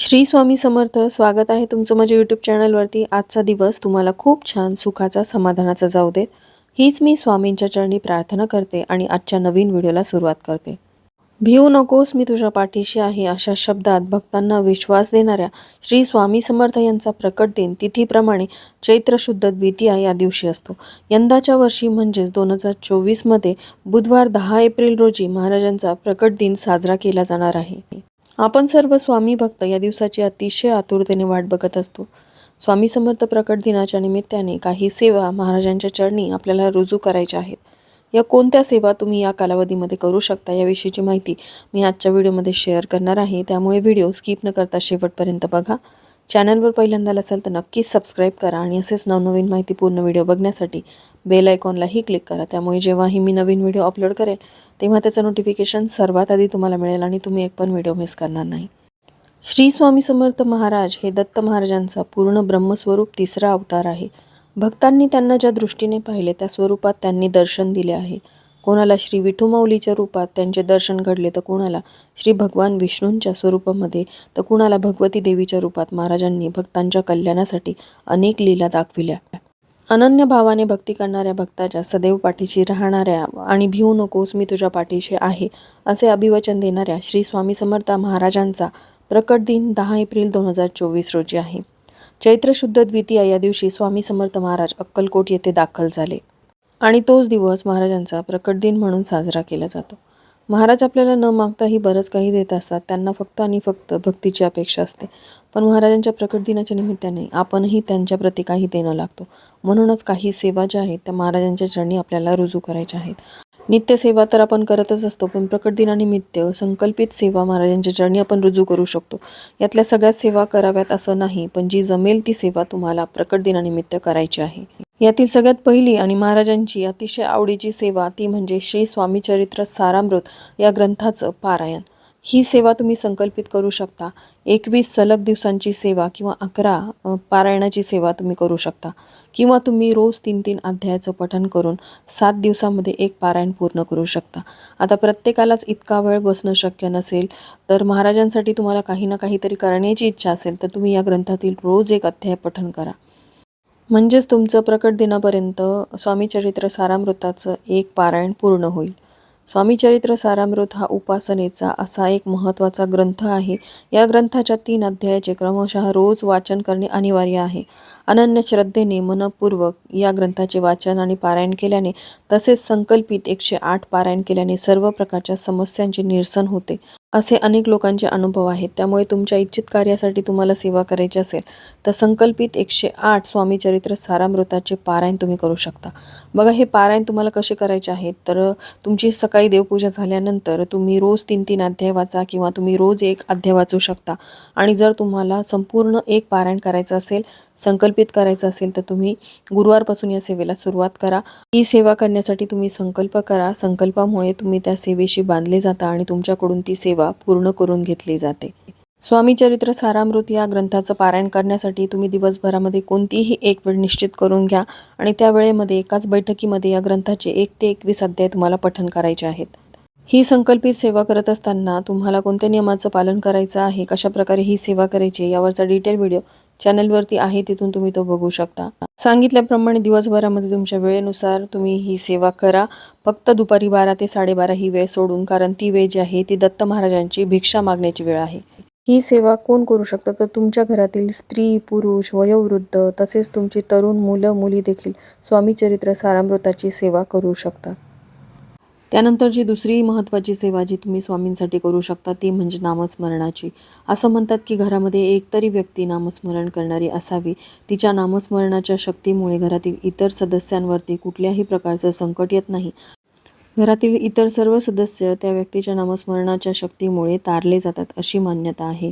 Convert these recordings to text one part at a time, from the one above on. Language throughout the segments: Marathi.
श्री स्वामी समर्थ स्वागत आहे तुमचं माझ्या यूट्यूब चॅनलवरती आजचा दिवस तुम्हाला खूप छान सुखाचा समाधानाचा जाऊ देत. हीच मी स्वामींच्या चरणी प्रार्थना करते आणि आजच्या नवीन व्हिडिओला सुरुवात करते. भिवू नकोस मी तुझ्या पाठीशी आहे अशा शब्दात भक्तांना विश्वास देणाऱ्या श्री स्वामी समर्थ यांचा प्रकट दिन तिथीप्रमाणे चैत्र शुद्ध द्वितीया या दिवशी असतो. यंदाच्या वर्षी म्हणजेच दोन हजार चोवीसमध्ये बुधवार दहा एप्रिल रोजी महाराजांचा प्रकट दिन साजरा केला जाणार आहे. आपण सर्व स्वामी भक्त या दिवसाची अतिशय आतुरतेने वाट बघत असतो. स्वामी समर्थ प्रकट दिनाच्या निमित्ताने काही सेवा महाराजांच्या चरणी आपल्याला रुजू करायच्या आहेत. या कोणत्या सेवा तुम्ही या कालावधीमध्ये करू शकता याविषयीची माहिती मी आजच्या व्हिडिओमध्ये शेअर करणार आहे. त्यामुळे व्हिडिओ स्किप न करता शेवटपर्यंत बघा. चॅनलवर पहिल्यांदा असेल तर नक्कीच सबस्क्राईब करा आणि असेच नवनवीन माहितीपूर्ण व्हिडिओ बघण्यासाठी बेल आयकॉनलाही क्लिक करा. त्यामुळे जेव्हाही मी नवीन व्हिडिओ अपलोड करेल तेव्हा त्याचं नोटिफिकेशन सर्वात आधी तुम्हाला मिळेल आणि तुम्ही एक पण व्हिडिओ मिस करणार नाही. श्री स्वामी समर्थ महाराज हे दत्त महाराजांचा पूर्ण ब्रह्मस्वरूप तिसरा अवतार आहे. भक्तांनी त्यांना ज्या दृष्टीने पाहिले त्या स्वरूपात त्यांनी दर्शन दिले आहे. कोणाला श्री विठुमाऊलीच्या रूपात त्यांचे दर्शन घडले तर कोणाला श्री भगवान विष्णूंच्या स्वरूपामध्ये तर कुणाला भगवती देवीच्या रूपात महाराजांनी भक्तांच्या कल्याणासाठी अनेक लीला दाखविल्या. अनन्य भावाने भक्ती करणाऱ्या भक्ताच्या सदैव पाठीशी राहणाऱ्या आणि भिवू नकोस मी तुझ्या पाठीशी आहे असे अभिवचन देणाऱ्या श्री स्वामी समर्थ महाराजांचा प्रकट दिन दहा एप्रिल दोन हजार चोवीस रोजी आहे. चैत्र शुद्ध द्वितीया या दिवशी स्वामी समर्थ महाराज अक्कलकोट येथे दाखल झाले. आणि तोच दिवस महाराजांचा प्रकट दिन म्हणून साजरा केला जातो. महाराज आपल्याला न मागताही बरंच काही देत असतात. त्यांना फक्त आणि फक्त भक्तीची अपेक्षा असते. पण महाराजांच्या प्रकट दिनाच्या निमित्ताने आपणही त्यांच्याप्रती काही देणं लागतो. म्हणूनच काही सेवा ज्या आहेत त्या महाराजांच्या चरणी आपल्याला रुजू करायच्या आहेत. नित्यसेवा तर आपण करतच असतो पण प्रकट दिनानिमित्त संकल्पित सेवा महाराजांच्या चरणी आपण रुजू करू शकतो. यातल्या सगळ्यात सेवा कराव्यात असं नाही पण जी जमेल ती सेवा तुम्हाला प्रकट दिनानिमित्त करायची आहे. यातील सगळ्यात पहिली आणि महाराजांची अतिशय आवडीची सेवा ती म्हणजे श्री स्वामी चरित्र सारामृत या ग्रंथाचं पारायण. ही सेवा तुम्ही संकल्पित करू शकता. एकवीस सलग दिवसांची सेवा किंवा अकरा पारायणाची सेवा तुम्ही करू शकता. किंवा तुम्ही रोज तीन तीन अध्यायाचं पठण करून सात दिवसामध्ये एक पारायण पूर्ण करू शकता. आता प्रत्येकालाच इतका वेळ बसणं शक्य नसेल तर महाराजांसाठी तुम्हाला काही ना काहीतरी करण्याची इच्छा असेल तर तुम्ही या ग्रंथातील रोज एक अध्याय पठण करा. म्हणजेच तुमचं प्रकट दिनापर्यंत स्वामी चरित्र सारामृताचं एक पारायण पूर्ण होईल. स्वामी चरित्र सारामृत हा उपासनेचा असा एक महत्त्वाचा ग्रंथ आहे. या ग्रंथाच्या तीन अध्यायाचे क्रमशः रोज वाचन करणे अनिवार्य आहे. अनन्य श्रद्धेने मनपूर्वक या ग्रंथाचे वाचन आणि पारायण केल्याने तसेच संकल्पित एकशे आठ पारायण केल्याने सर्व प्रकारच्या समस्यांचे निरसन होते. असे अनेक लोकांचे अनुभव आहेत. त्यामुळे तुमच्या इच्छित कार्यासाठी तुम्हाला सेवा करायची असेल तर संकल्पित एकशे आठ स्वामी चरित्र सारामृताचे पारायण तुम्ही करू शकता. बघा हे पारायण तुम्हाला कसे करायचे आहेत तर तुमची सकाळी देवपूजा झाल्यानंतर तुम्ही रोज तीन तीन अध्याय वाचा किंवा तुम्ही रोज एक अध्याय वाचू शकता. आणि जर तुम्हाला संपूर्ण एक पारायण करायचं असेल संकल्पित करायचं असेल तर तुम्ही गुरुवारपासून या सेवेला सुरुवात करा. ही सेवा करण्यासाठी तुम्ही संकल्प करा. संकल्पामुळे तुम्ही त्या सेवेशी बांधले जाता आणि तुमच्याकडून ती सेवा पूर्ण करून घेतली जाते. स्वामी चरित्र सारामृत या ग्रंथाचं पारायण करण्यासाठी तुम्ही दिवसभरामध्ये कोणतीही एक वेळ निश्चित करून घ्या आणि त्या वेळेमध्ये एकाच बैठकीमध्ये या ग्रंथाचे एक ते एकवीस अध्याय तुम्हाला पठन करायचे आहेत. ही संकल्पित सेवा करत असताना तुम्हाला कोणत्या नियमाचं पालन करायचं आहे कशा प्रकारे ही सेवा करायची यावरचा डिटेल व्हिडिओ चॅनलवरती आहे तिथून तुम्ही तो बघू शकता. सांगितल्याप्रमाणे दिवसभरामध्ये तुमच्या वेळेनुसार तुम्ही ही सेवा करा. फक्त दुपारी बारा ते साडेबारा ही वेळ सोडून कारण ती वेळ जी आहे ती दत्त महाराजांची भिक्षा मागण्याची वेळ आहे. ही सेवा कोण करू शकतं? तर तुमच्या घरातील स्त्री पुरुष वयोवृद्ध तसेच तुमची तरुण मुलं मुली देखील स्वामी चरित्र सारामृताची सेवा करू शकतात. त्यानंतर जी दुसरी महत्त्वाची सेवा जी तुम्ही स्वामींसाठी करू शकता ती म्हणजे नामस्मरणाची. असं म्हणतात की घरामध्ये एकतरी व्यक्ती नामस्मरण करणारी असावी. तिच्या नामस्मरणाच्या शक्तीमुळे घरातील इतर सदस्यांवरती कुठल्याही प्रकारचं संकट येत नाही. घरातील इतर सर्व सदस्य त्या व्यक्तीच्या नामस्मरणाच्या शक्तीमुळे तारले जातात अशी मान्यता आहे.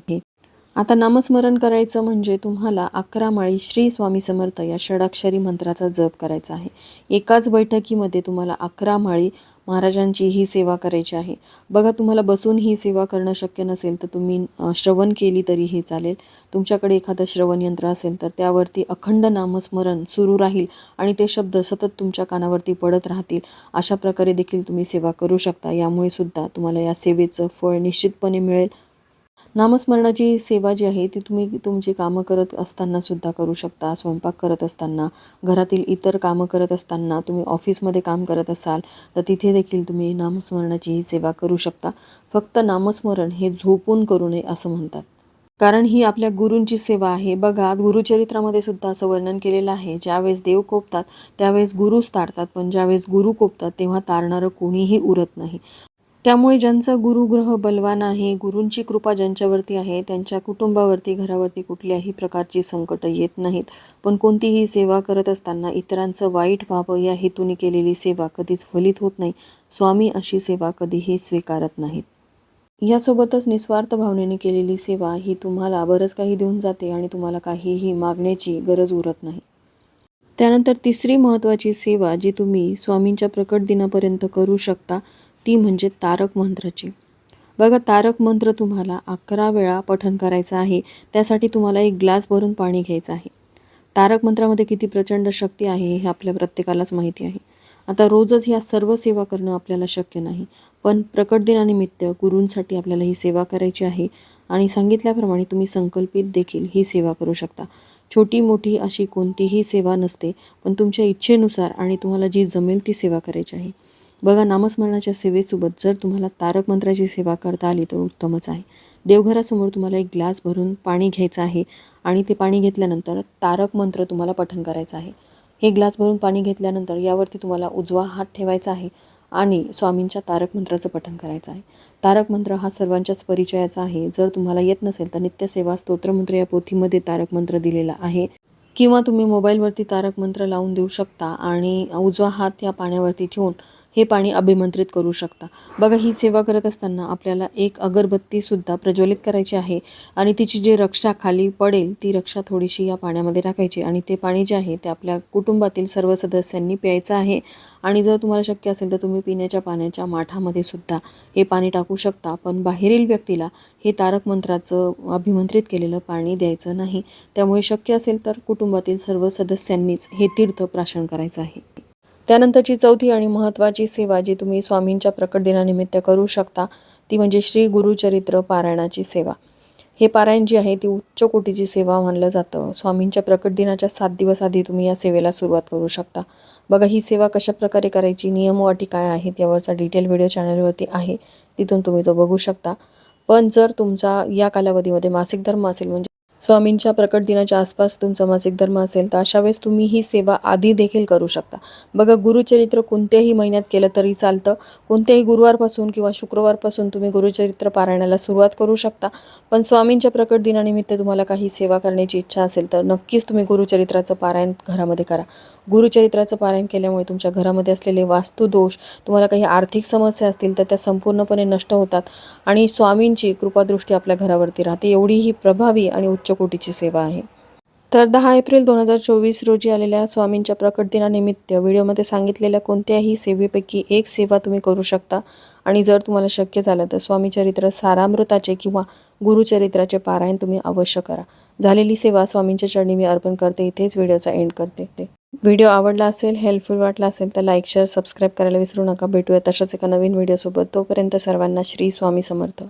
आता नामस्मरण करायचं म्हणजे तुम्हाला अकरा माळी श्री स्वामी समर्थ या षडाक्षरी मंत्राचा जप करायचा आहे. एकाच बैठकीमध्ये तुम्हाला अकरा माळी महाराजांची ही सेवा करायची आहे. बघा तुम्हाला बसून ही सेवा करणं शक्य नसेल तर तुम्ही श्रवण केली तरीही चालेल. तुमच्याकडे एखादं श्रवण यंत्र असेल तर त्यावरती अखंड नामस्मरण सुरू राहील आणि ते शब्द सतत तुमच्या कानावरती पडत राहतील. अशा प्रकारे देखील तुम्ही सेवा करू शकता. यामुळे सुद्धा तुम्हाला या सेवेचं फळ निश्चितपणे मिळेल. नामस्मरणाची सेवा जी आहे ती तुम्ही तुमची कामं करत असताना सुद्धा करू शकता. स्वयंपाक करत असताना घरातील इतर कामं करत असताना तुम्ही ऑफिसमध्ये काम करत असाल तर तिथे देखील तुम्ही नामस्मरणाची ही सेवा करू शकता. फक्त नामस्मरण हे झोपून करू नये असं म्हणतात. कारण ही आपल्या गुरूंची सेवा आहे. बघा गुरुचरित्रामध्ये सुद्धा असं वर्णन केलेलं आहे. ज्यावेळेस देव कोपतात त्यावेळेस गुरुच तारतात पण ज्यावेळेस गुरु कोपतात तेव्हा तारणारं कोणीही उरत नाही. त्यामुळे ज्यांचा गुरुग्रह बलवान आहे गुरूंची कृपा ज्यांच्यावरती आहे त्यांच्या कुटुंबावरती घरावरती कुठल्याही प्रकारची संकटं येत नाहीत. पण कोणतीही सेवा करत असताना इतरांचं वाईट व्हावं या हेतूने केलेली सेवा कधीच फलित होत नाही. स्वामी अशी सेवा कधीही स्वीकारत नाहीत. यासोबतच निस्वार्थ भावनेने केलेली सेवा ही तुम्हाला बरंच काही देऊन जाते आणि तुम्हाला काहीही मागण्याची गरज उरत नाही. त्यानंतर तिसरी महत्त्वाची सेवा जी तुम्ही स्वामींच्या प्रकट दिनापर्यंत करू शकता ती म्हणजे तारक मंत्राची. बघा तारक मंत्र तुम्हाला अकरा वेळा पठन करायचं आहे. त्यासाठी तुम्हाला एक ग्लास भरून पाणी घ्यायचं आहे. तारक मंत्रामध्ये किती प्रचंड शक्ती आहे हे आपल्या प्रत्येकालाच माहिती आहे. आता रोजच या सर्व सेवा करणं आपल्याला शक्य नाही. पण प्रकट दिनानिमित्त गुरूंसाठी आपल्याला ही सेवा करायची आहे आणि सांगितल्याप्रमाणे तुम्ही संकल्पित देखील ही सेवा करू शकता. छोटी मोठी अशी कोणतीही सेवा नसते पण तुमच्या इच्छेनुसार आणि तुम्हाला जी जमेल ती सेवा करायची आहे. बघा नामस्मरणाच्या सेवेसोबत जर तुम्हाला तारक मंत्राची सेवा करता आली तर उत्तमच आहे. देवघरासमोर तुम्हाला एक ग्लास भरून पाणी घ्यायचं आहे आणि ते पाणी घेतल्यानंतर तारक मंत्र तुम्हाला पठण करायचं आहे. हे ग्लास भरून पाणी घेतल्यानंतर यावरती तुम्हाला उजवा हात ठेवायचा आहे आणि स्वामींच्या तारक मंत्राचं पठण करायचं आहे. तारक मंत्र हा सर्वांच्याच परिचयाचा आहे. जर तुम्हाला येत नसेल तर नित्यसेवा स्तोत्रमंत्र या पोथीमध्ये तारक मंत्र दिलेला आहे. किंवा तुम्ही मोबाईलवरती तारक मंत्र लावून देऊ शकता आणि उजवा हात या पाण्यावरती ठेवून हे पाणी अभिमंत्रित करू शकता. बघा ही सेवा करत असताना आपल्याला एक अगरबत्तीसुद्धा प्रज्वलित करायची आहे आणि तिची जी रक्षा खाली पडेल ती रक्षा थोडीशी या पाण्यामध्ये टाकायची आणि ते पाणी जे आहे ते आपल्या कुटुंबातील सर्व सदस्यांनी प्यायचं आहे. आणि जर तुम्हाला शक्य असेल तर तुम्ही पिण्याच्या पाण्याच्या माठामध्ये सुद्धा हे पाणी टाकू शकता. पण बाहेरील व्यक्तीला हे तारक मंत्राचं अभिमंत्रित केलेलं पाणी द्यायचं नाही. त्यामुळे शक्य असेल तर कुटुंबातील सर्व सदस्यांनीच हे तीर्थ प्राशन करायचं आहे. त्यानंतरची चौथी आणि महत्त्वाची सेवा जी तुम्ही स्वामींच्या प्रकट दिनानिमित्त करू शकता ती म्हणजे श्री गुरुचरित्र पारायणाची सेवा. हे पारायण जी आहे ती उच्च कोटीची सेवा मानलं जातं. स्वामींच्या प्रकट दिनाच्या सात दिवस आधी तुम्ही या सेवेला सुरुवात करू शकता. बघा ही सेवा कशा प्रकारे करायची नियम अटी काय आहेत यावरचा डिटेल व्हिडिओ चॅनलवरती आहे तिथून तुम्ही तो बघू शकता. पण जर तुमचा या कालावधीमध्ये मासिक धर्म असेल म्हणजे स्वामींच्या प्रकट दिनाच्या आसपास तुमचा मासिक धर्म असेल तर अशा वेळेस तुम्ही ही सेवा आधी देखील करू शकता. बघा गुरुचरित्र कोणत्याही महिन्यात केलं तरी चालतं. कोणत्याही गुरुवारपासून किंवा शुक्रवारपासून तुम्ही गुरुचरित्र पारायणाला सुरुवात करू शकता. पण स्वामींच्या प्रकट दिनानिमित्त तुम्हाला काही सेवा करण्याची इच्छा असेल तर नक्कीच तुम्ही गुरुचरित्राचं पारायण घरामध्ये करा. गुरुचरित्राचं पारायण केल्यामुळे तुमच्या घरामध्ये असलेले वास्तुदोष तुम्हाला काही आर्थिक समस्या असतील तर त्या संपूर्णपणे नष्ट होतात आणि स्वामींची कृपादृष्टी आपल्या घरावरती राहते. एवढी ही प्रभावी आणि उच्च कोटीची सेवा आहे. तर दहा एप्रिल दोन हजार चोवीस रोजी आलेल्या स्वामींच्या प्रकट दिनानिमित्त व्हिडिओमध्ये सांगितलेल्या कोणत्याही सेवेपैकी एक सेवा तुम्ही करू शकता. आणि जर तुम्हाला शक्य झालं तर स्वामी चरित्र सारामृताचे किंवा गुरुचरित्राचे पारायण तुम्ही अवश्य करा. झालेली सेवा स्वामींच्या चरणी मी अर्पण करते. इथेच व्हिडिओचा एंड करते. व्हिडिओ आवडला असेल हेल्पफुल वाटला असेल तर लाईक शेअर सबस्क्राईब करायला विसरू नका. भेटूया तशाच एका नवीन व्हिडिओसोबत. तोपर्यंत सर्वांना श्री स्वामी समर्थ.